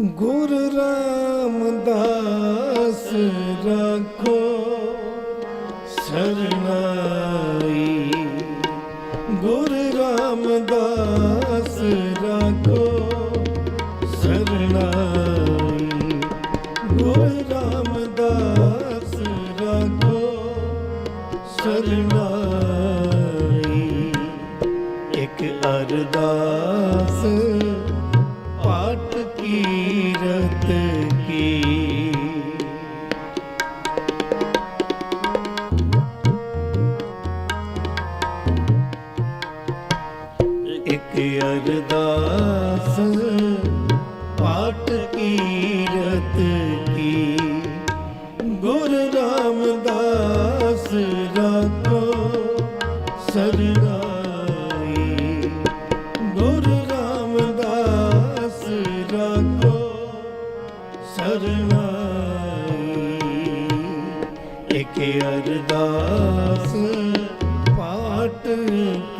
ਗੁਰ ਰਾਮਦਾਸ ਰਾਖੋ ਸਰਨਾਈ। ਗੁਰ ਰਾਮਦਾਸ ਰਾਖੋ ਸਰਨਾਈ। ਗੁਰ ਰਾਮਦਾਸ ਰਾਖੋ ਸਰਨਾਈ। ਇੱਕ ਅਰਦਾਸ ਅਰਦਾਸ ਕੀਰਤ ਕੀ। ਗੁਰ ਰਾਮਦਾਸ ਰਾਖੋ ਸਰਦਾਈ। ਗੁਰ ਰਾਮਦਾਸ ਰਾਖੋ ਸਰਦਾਈ। ਅਰਦਾਸ, ਪਾਠ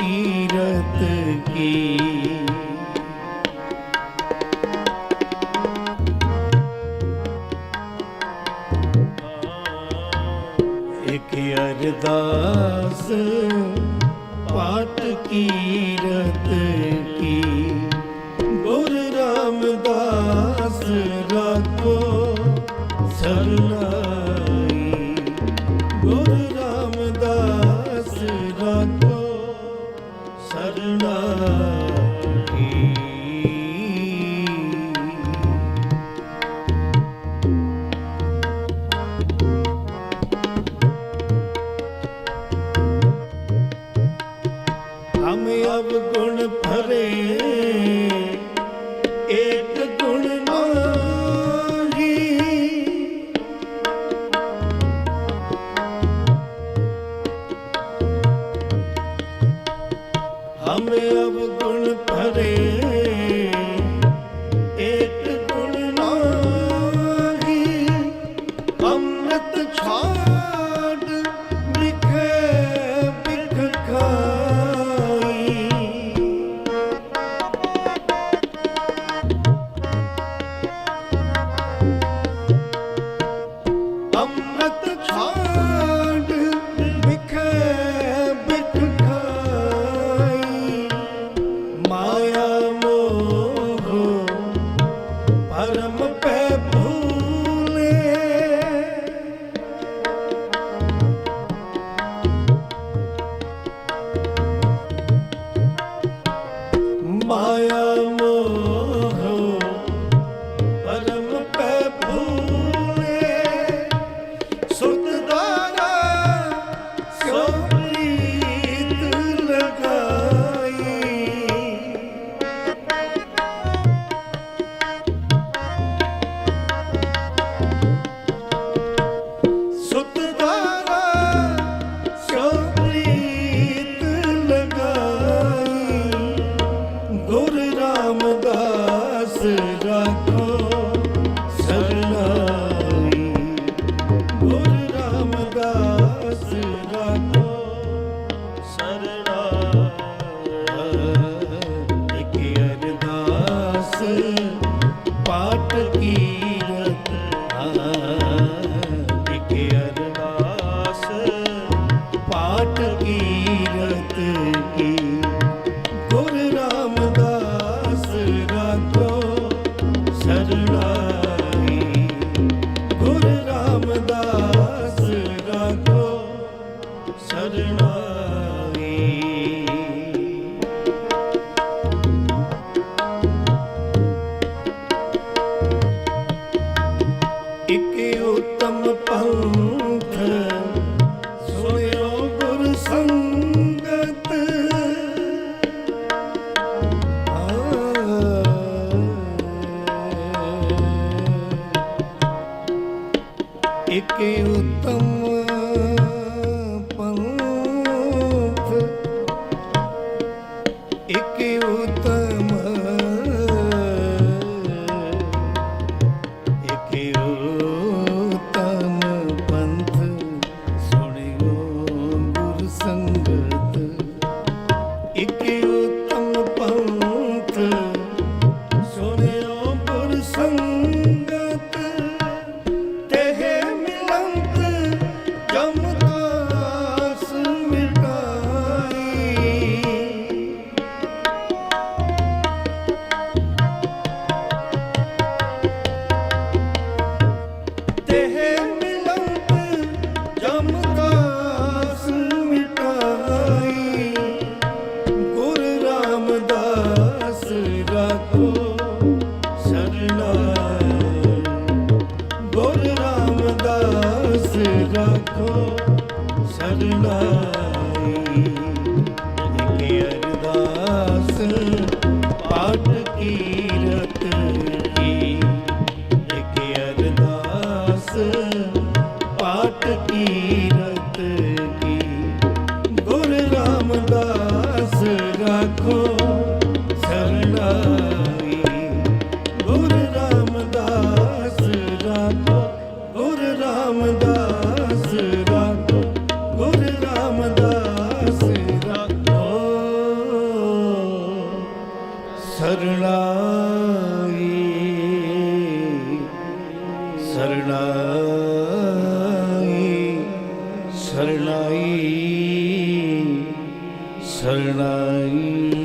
ਕੀਰਤ ਕੀ। ਅਰਦਾਸ ਪਾਠ ਕੀ ਨਾਮ ਦਾ ਸਰਣਾਈ ਸਰਣਾਈ ਸਰਣਾਈ।